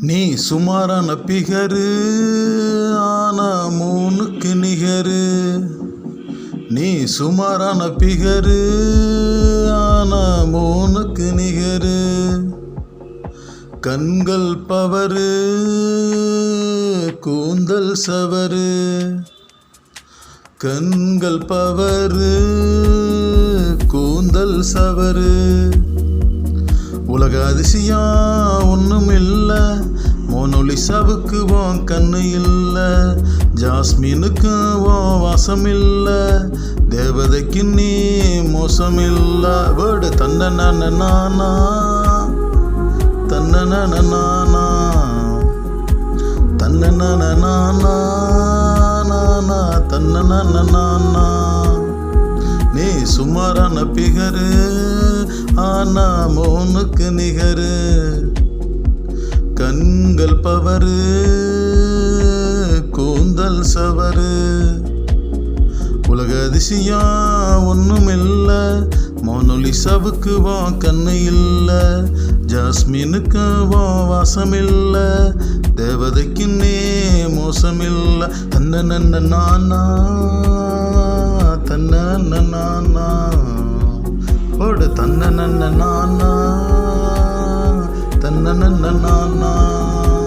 நீ சுமாரான பிகரு ஆனா மூணுக்கு நிகரு. நீ சுமாரான பிகரு ஆனா மூணுக்கு நிகரு. கண்கள் பவரு கூந்தல் சவரு. கண்கள் பவரு கூந்தல் சவரு. உலக அதிசயம் ஒன்றுமில்லை இல்லை மோனொலிசாவுக்கு உன் கண்ணு இல்லை. ஜாஸ்மினுக்கு உன் வாசம் இல்லை. தேவதைக்கு நீ மோசம் இல்லை. வேர்டு தன்ன நானா தன்ன நானா தன்ன நானா தன்ன நானா? நீ சுமாரான பிகரு. ஆனா மோனுக்கு நிகரு. கண்கள் பவரு கூந்தல் சவரு. உலக அதிசயம் ஒன்றும் இல்லை மோனொலிசாவுக்கு வா கண்ணு இல்லை. ஜாஸ்மினுக்கு வா வாசம் இல்லை தேவதைக்கு நே மோசம் இல்லை தன்ன நன்ன நானா தன்ன நானா. போடு தன்ன நன்ன நானா. தன்ன நன்ன நான்